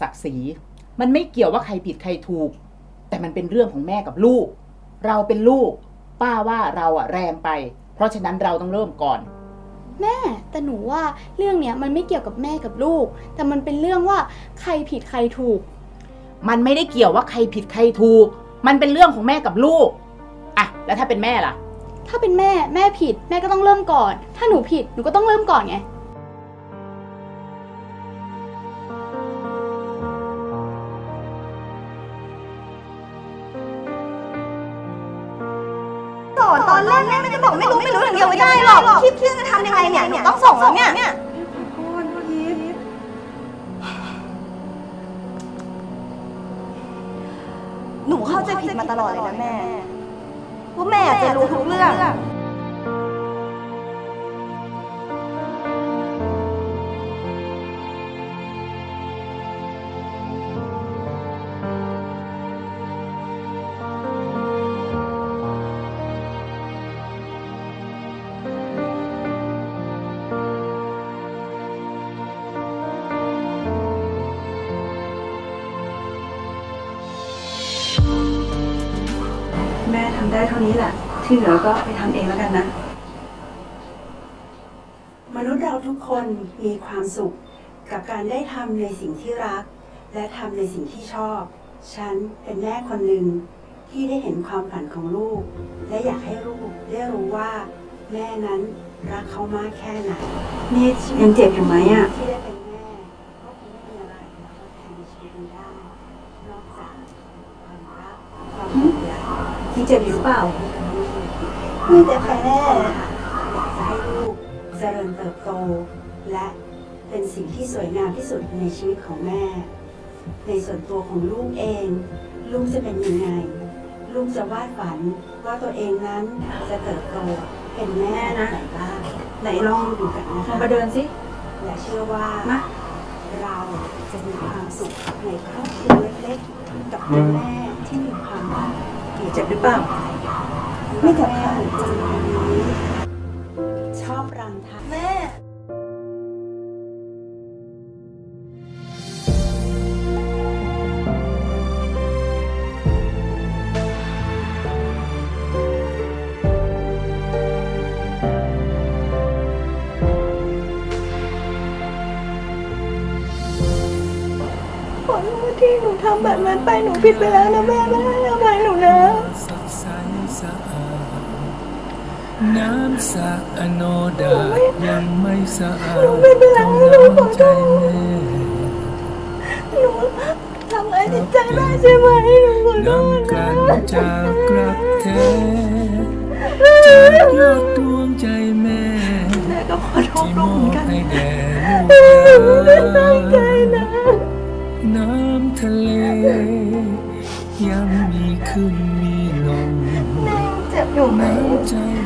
ศักดิ์ศรี มันไม่เกี่ยวว่าใครผิดใครถูก แต่มันเป็นเรื่องของแม่กับลูก เราเป็นลูก ป้าว่าเราอะแรงไป เพราะฉะนั้นเราต้องเริ่มก่อน แม่แต่หนูว่าเรื่องเนี้ยมันไม่เกี่ยวกับแม่กับลูก แต่มันเป็นเรื่องว่าใครผิดใครถูก มันไม่ได้เกี่ยวว่าใครผิดใครถูก มันเป็นเรื่องของแม่กับลูกอะแล้วถ้าเป็นแม่ล่ะ ถ้าเป็นแม่แม่ผิด แม่ก็ต้องเริ่มก่อน ถ้าหนูผิดหนูก็ต้องเริ่มก่อนไง ยวไม่ได้หรอกคลิปที่จะทำยังไงเนี่ยหนูต้องส่งแล้วเนี่ย หนูเข้าใจผิดมาตลอดเลยนะแม่ ว่าแม่จะรู้ทุกเรื่อง นี้แหละ ที่เหลือก็ไปทำเองแล้วกันนะ มนุษย์เราทุกคนมีความสุขกับการได้ทำในสิ่งที่รัก และทำในสิ่งที่ชอบ ฉันเป็นแม่คนหนึ่งที่ได้เห็นความฝันของลูก และอยากให้ลูกได้รู้ว่า แม่นั้นรักเขามากแค่ไหนนี่ยังเจ็บอยู่ไหมอะ ที่ได้เป็นแม่ก็คงไม่มีอะไรมาทดแทนในชีวิตนี้ได้ นอกจากความรักความห่วงใยที่ เจ็บอยู่เปล่ามีแต่แม่อยากจะให้ลูกเจริญเติบโต และเป็นสิ่งที่สวยงามที่สุดในชีวิตของแม่ ในส่วนตัวของลูกเอง ลูกจะเป็นยังไง ลูกจะวาดฝันว่าตัวเองนั้นจะเติบโตเป็นแม่นะไหนบ้างไหนลองดูกันนะคะมาเดินสิและเชื่อว่าเราจะมีความสุขในครอบครัวเล็กๆกับคุณแม่ที่มีความรัก เจ็บหรือเปล่า ไม่เจ็บค่ะจะมีวันนี้ชอบรำไทยแม่ขอโทษที่หนูทำแบบนั้นไปหนูผิดไปแล้วนะแม่แม่ให้อภัยหนูนะ สดใสสะอาด น้ำสะอโนดาตยังไม่สะอาดไม่เป็นไรต้องหนูขอน้ำโทใจษแม่หนูทำอะไรจิตใจได้ใช่ไหมหนูขอโทษน้ำนะกันจากรักแท้จากยอดดวงใจแม่แม่ก็ขอโทษที่มลูกอเหมือนกันบให้แด่หนูลูไม่กตั้งใจหลานนะน้ำทะเลยังมีขึ้นมีลงแม่ยังเจ็บอยู่ไหมน้ำใจแม่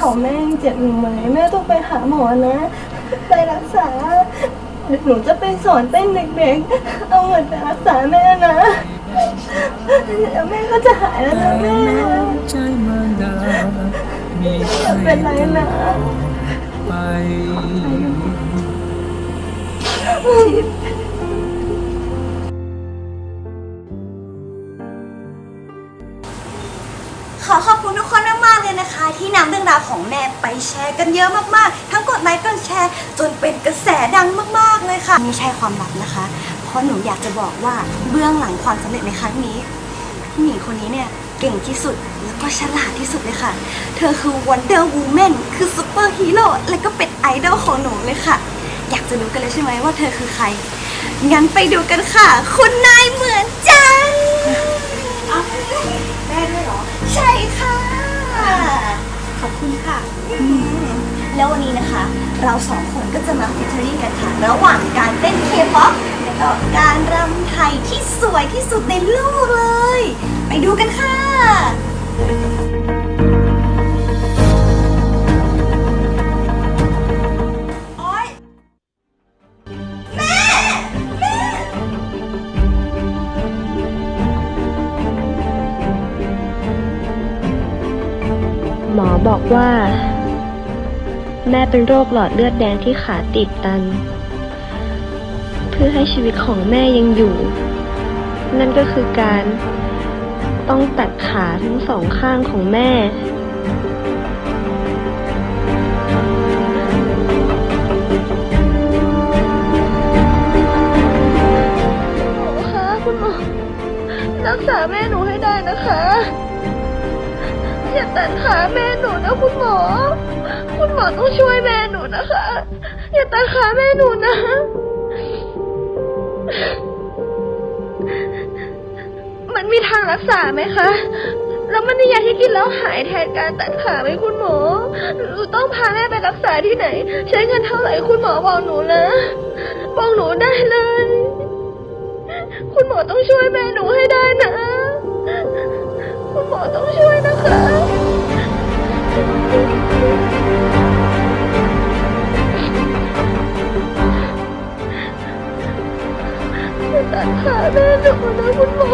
เขาแม่ยังเจ็บอยู่ไหมแม่ต้องไปหาหมอนะ ไปรักษาเดี๋ยวหนูจะไปสอนเต้นเด็กๆ เอาเงินไปรักษาแม่นะเดี๋ยวแม่ก็จะหายแล้วแต่นะแม่จมารดามีอย่าเป็นไรนะไป ขอขอบคุณทุกคนมากๆเลยนะคะ ที่นำเรื่องราวของแม่ไปแชร์กันเยอะมากๆ ทั้งกดไลค์กดแชร์ จนเป็นกระแสดังมากๆเลยค่ะไม่ใช่ความลับนะคะ เพราะหนูอยากจะบอกว่าเบื้องหลังความสำเร็จในครั้งนี้ผู้หญิงคนนี้เนี่ยเก่งที่สุดแล้วก็ฉลาดที่สุดเลยค่ะ เธอคือ Wonder Woman คือซูเปอร์ฮีโร่และก็เป็นไอดอลของหนูเลยค่ะ อยากจะรู้กันเลยใช่ไหมว่าเธอคือใคร งั้นไปดูกันค่ะ คุณนายเหมือนจัง แม่ด้วยเหรอ ใช่ค่ะ ขอบคุณค่ะ แล้ววันนี้นะคะ เราสองคนก็จะมาฟิชเชอรี่กันค่ะ ระหว่างการเต้นเคป๊อปและก็การรำไทยที่สวยที่สุดในโลกเลย เป็นโรคหลอดเลือดแดงที่ขาตีบตัน เพื่อให้ชีวิตของแม่ยังอยู่ นั่นก็คือการต้องตัดขาทั้งสองข้างของแม่หมอคะคุณหมอรักษาแม่หนูให้ได้นะคะ อย่าตัดขาแม่หนูนะคุณหมอ คุณหมอต้องช่วยแม่หนูนะคะ อย่าตัดขาแม่หนูนะ มันมีทางรักษาไหมคะ แล้วมันมียาที่กินแล้วหายแทนการตัดขาไหมคุณหมอ หนูต้องพาแม่ไปรักษาที่ไหน ใช้เงินเท่าไหร่คุณหมอบอกหนูนะ บอกหนูได้เลย คุณหมอต้องช่วยแม่หนูให้ได้นะ คุณหมอต้องช่วยนะคะอย่าตัดขาแม่หนูนะคุณหมอ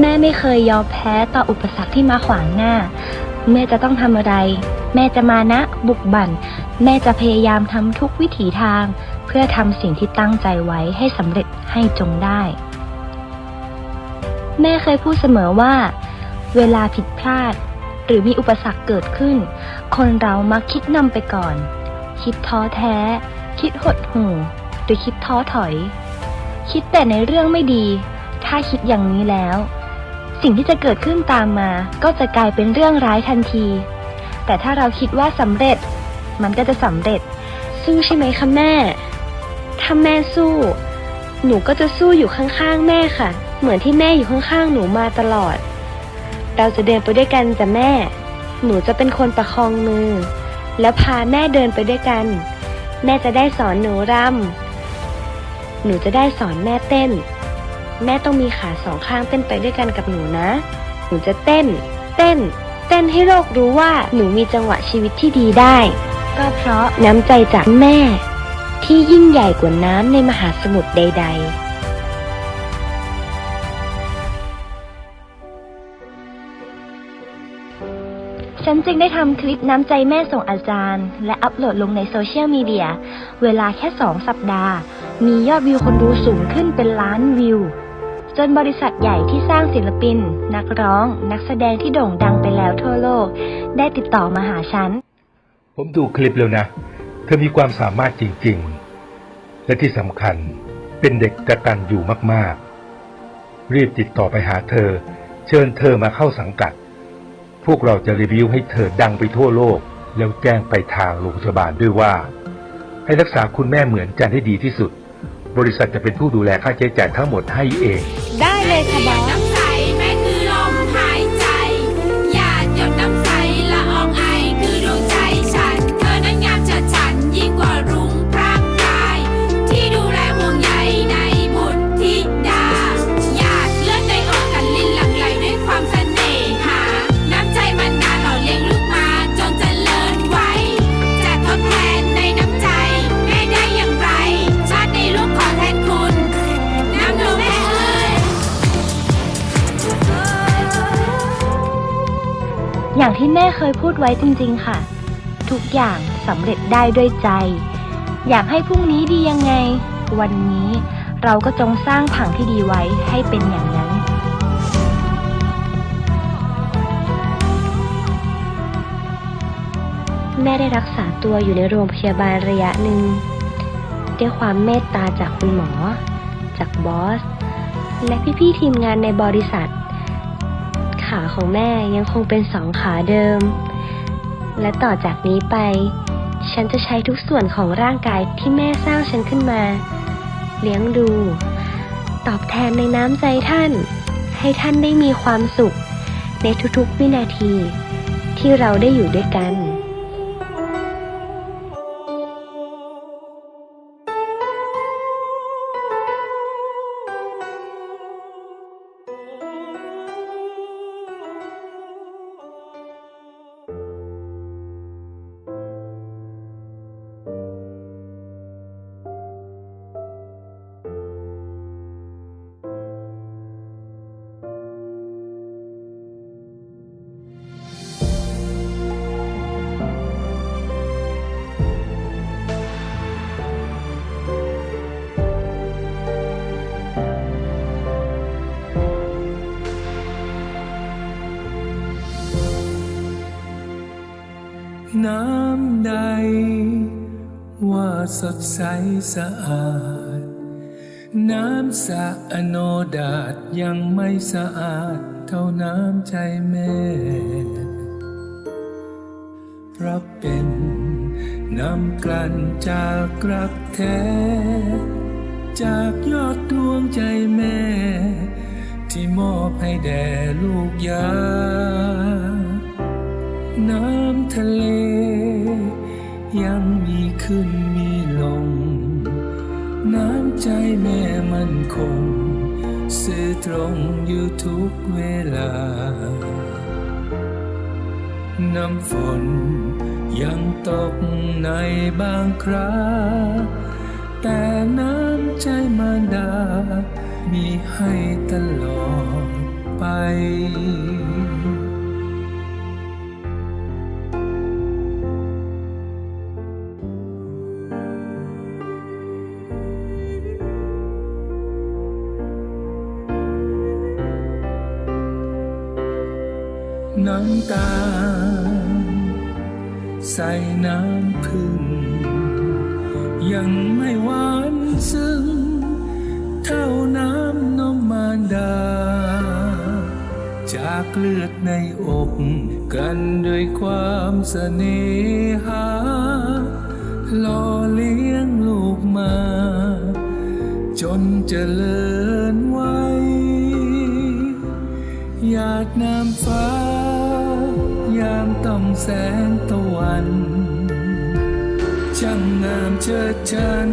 แม่ไม่เคยยอมแพ้ต่ออุปสรรคที่มาขวางหน้า แม่จะต้องทำอะไร แม่จะมานะ บุกบั่น แม่จะพยายามทำทุกวิถีทาง เพื่อทำสิ่งที่ตั้งใจไว้ให้สำเร็จให้จงได้ แม่เคยพูดเสมอว่า เวลาผิดพลาด หรือมีอุปสรรคเกิดขึ้น คนเรามักคิดนำไปก่อน คิดท้อแท้ คิดหดหู่หรือคิดท้อถอย คิดแต่ในเรื่องไม่ดี ถ้าคิดอย่างนี้แล้ว สิ่งที่จะเกิดขึ้นตามมา ก็จะกลายเป็นเรื่องร้ายทันที แต่ถ้าเราคิดว่าสำเร็จ มันก็จะสำเร็จ สู้ใช่ไหมคะแม่ ถ้าแม่สู้ หนูก็จะสู้อยู่ข้างๆแม่ค่ะ เหมือนที่แม่อยู่ข้างๆหนูมาตลอด เราจะเดินไปด้วยกันจ้ะแม่ หนูจะเป็นคนประคองมือ แล้วพาแม่เดินไปด้วยกัน แม่จะได้สอนหนูรำ หนูจะได้สอนแม่เต้น แม่ต้องมีขาสองข้างเต้นไปด้วยกันกับหนูนะ หนูจะเต้น เต้น เต้นให้โลกรู้ว่าหนูมีจังหวะชีวิตที่ดีได้ ก็เพราะน้ำใจจากแม่ ที่ยิ่งใหญ่กว่าน้ำในมหาสมุทรใด ๆ ฉันจึงได้ทำคลิปน้ำใจแม่ส่งอาจารย์ และอัปโหลดลงในโซเชียลมีเดีย เวลาแค่สองสัปดาห์ มียอดวิวคนดูสูงขึ้นเป็นล้านวิว จนบริษัทใหญ่ที่สร้างศิลปิน นักร้อง นักแสดงที่โด่งดังไปแล้วทั่วโลก ได้ติดต่อมาหาฉัน ผมดูคลิปแล้วนะ เธอมีความสามารถจริง ๆ และที่สำคัญเป็นเด็กกระตันอยู่มาก ๆ รีบติดต่อไปหาเธอ เชิญเธอมาเข้าสังกัด พวกเราจะรีวิวให้เธอดังไปทั่วโลก แล้วแจ้งไปทางโรงพยาบาลด้วยว่า ให้รักษาคุณแม่เหมือนกันให้ดีที่สุด บริษัทจะเป็นผู้ดูแลค่าใช้จ่ายทั้งหมดให้เอง ได้เลยค่ะบอส อย่างที่แม่เคยพูดไว้จริงๆค่ะ ทุกอย่างสำเร็จได้ด้วยใจ อยากให้พรุ่งนี้ดียังไง วันนี้เราก็จงสร้างผังที่ดีไว้ให้เป็นอย่างนั้น แม่ได้รักษาตัวอยู่ในโรงพยาบาลระยะหนึ่งด้วยความเมตตาจากคุณหมอ จากบอส และพี่ๆทีมงานในบริษัท ขาของแม่ยังคงเป็นสองขาเดิม และต่อจากนี้ไป ฉันจะใช้ทุกส่วนของร่างกายที่แม่สร้างฉันขึ้นมา เลี้ยงดู ตอบแทนในน้ำใจท่าน ให้ท่านได้มีความสุข ในทุกๆวินาทีที่เราได้อยู่ด้วยกัน น้ำใด ว่าสดใสสะอาด น้ำสะอโนดาตยังไม่สะอาด เท่าน้ำใจแม่ เพราะเป็นน้ำกลั่นจากรักแท้ จากยอดดวงใจแม่ ที่มอบให้แด่ลูกยา น้ำทะเลยังมีขึ้นมีลง น้ำใจแม่มันคงสื่อตรงอยู่ทุกเวลา น้ำฝนยังตกในบางคราแต่น้ำใจมารดา มีให้ตลอดไป น้ำตา ใส่น้ำพึ่ง ยังไม่หวานซึ้ง เท่าน้ำนมมารดา จากเลือดในอกกันด้วยความเสน่หาหล่อเลี้ยงลูกมา จนเจริญไว้หยาดน้ำฟ้า องแสงตะวัน ช่างงามเชิดจัน